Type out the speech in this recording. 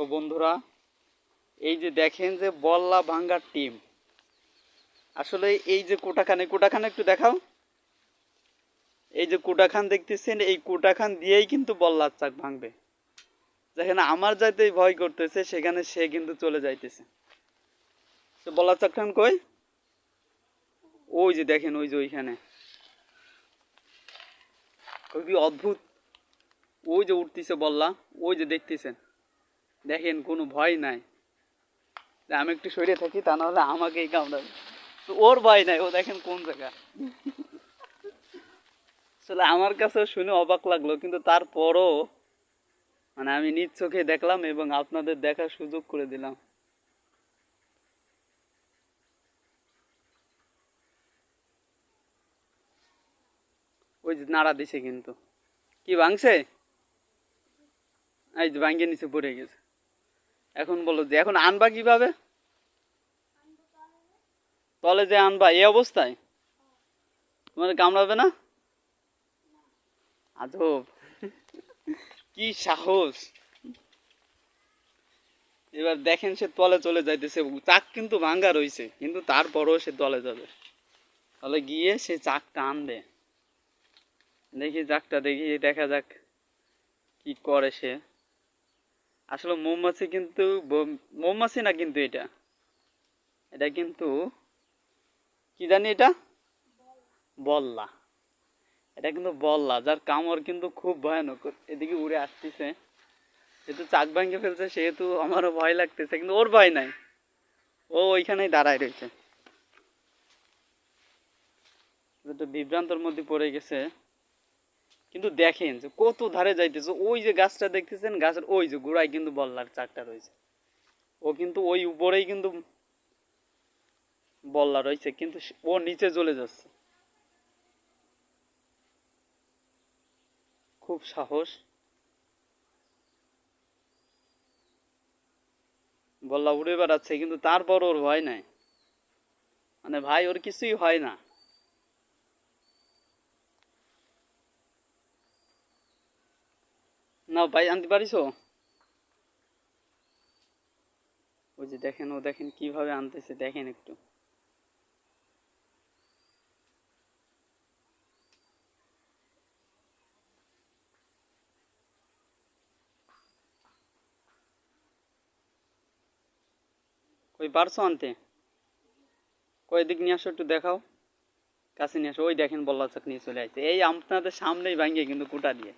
তো বন্ধুরা, এই যে দেখেন যে বল্লা ভাঙ্গার টিম। আসলে এই যে কোটাখানে কোটাখানে একটু দেখাও। এই যে কোটাখান দেখতেছেন, এই কোটাখান দিয়েই কিন্তু বল্লার চাক ভাঙবে। যেখানে আমার যাইতেই ভয় করতেছে, সেখানে সে কিন্তু চলে যাইতেছে। তো বল্লার চাকখান কই? ওই যে দেখেন, ওই যে ওইখানে। খুবই অদ্ভুত। ওই যে উঠতেছে বল্লা, ওই যে দেখতেছেন। দেখেন কোনো ভয় নাই। আমি একটু সরে থাকি, তা নাহলে আমাকেই কামড়াবে। তো ওর ভয় নাই, ও দেখেন কোন জায়গা। আসলে আমার কাছেও শুনে অবাক লাগল, কিন্তু তারপরও মানে আমি নিজ চোখে দেখলাম এবং আপনাদের দেখার সুযোগ করে দিলাম। ওই যে নাড়া দিছে কিন্তু। কি ভাঙছে? এই যে ভাঙ্গে নিচে পড়ে গেছে। এখন বলো যে, এখন আনবা কীভাবে? তলে যে আনবা, এই অবস্থায়? তোমার কামড়াবে না? আজব কি সাহস। এবার দেখেন সে তলে চলে যাইতেছে, চাক কিন্তু ভাঙ্গা রইছে, কিন্তু তারপরও সে তলে যাবে। তাহলে গিয়ে সে চাকটা আনবে। দেখি চাকটা, দেখি, দেখা যাক কি করে সে। আসলে মৌমাছি কিন্তু মৌমাছি না কিন্তু এটা। এটা কিন্তু কি জানি এটা? বল্লা। এটা কিন্তু বল্লা, যার কামড় কিন্তু খুব ভয়ানক। এদিকে উড়ে আসতেছে। যেহেতু চাক ভাঙে ফেলছে, সেহেতু আমারও ভয় লাগতেছে, কিন্তু ওর ভয় নাই। ও ওইখানেই দাঁড়ায় রয়েছে। বিভ্রান্তর মধ্যে পড়ে গেছে কিন্তু দেখেন যে কত ধারে যাইতেছে, ওই যে গাছটা দেখতেছেন, গাছের ওই যে গোড়ায় কিন্তু বল্লার চাকটা রয়েছে। ও কিন্তু ওই উপরেই কিন্তু বল্লা রয়েছে, কিন্তু ও নিচে চলে যাচ্ছে। খুব সাহস। বল্লা উড়ে বেড়াচ্ছে, কিন্তু তারপর ওর ভয় নাই। মানে ভাই, ওর কিছুই হয় না। না, ভাই, আনতে পারিস? ওই যে দেখেন, ও দেখেন কীভাবে আনতেছে, দেখেন একটু। কই পারছ আনতে? কই দিক নিয়ে আসো, একটু দেখাও। কাছে নিয়ে আসো। ওই দেখেন বল্লা চাক নিয়ে চলে আসছে। এই আপনাদের সামনেই ভাঙিয়ে কিন্তু কুটা দিয়ে।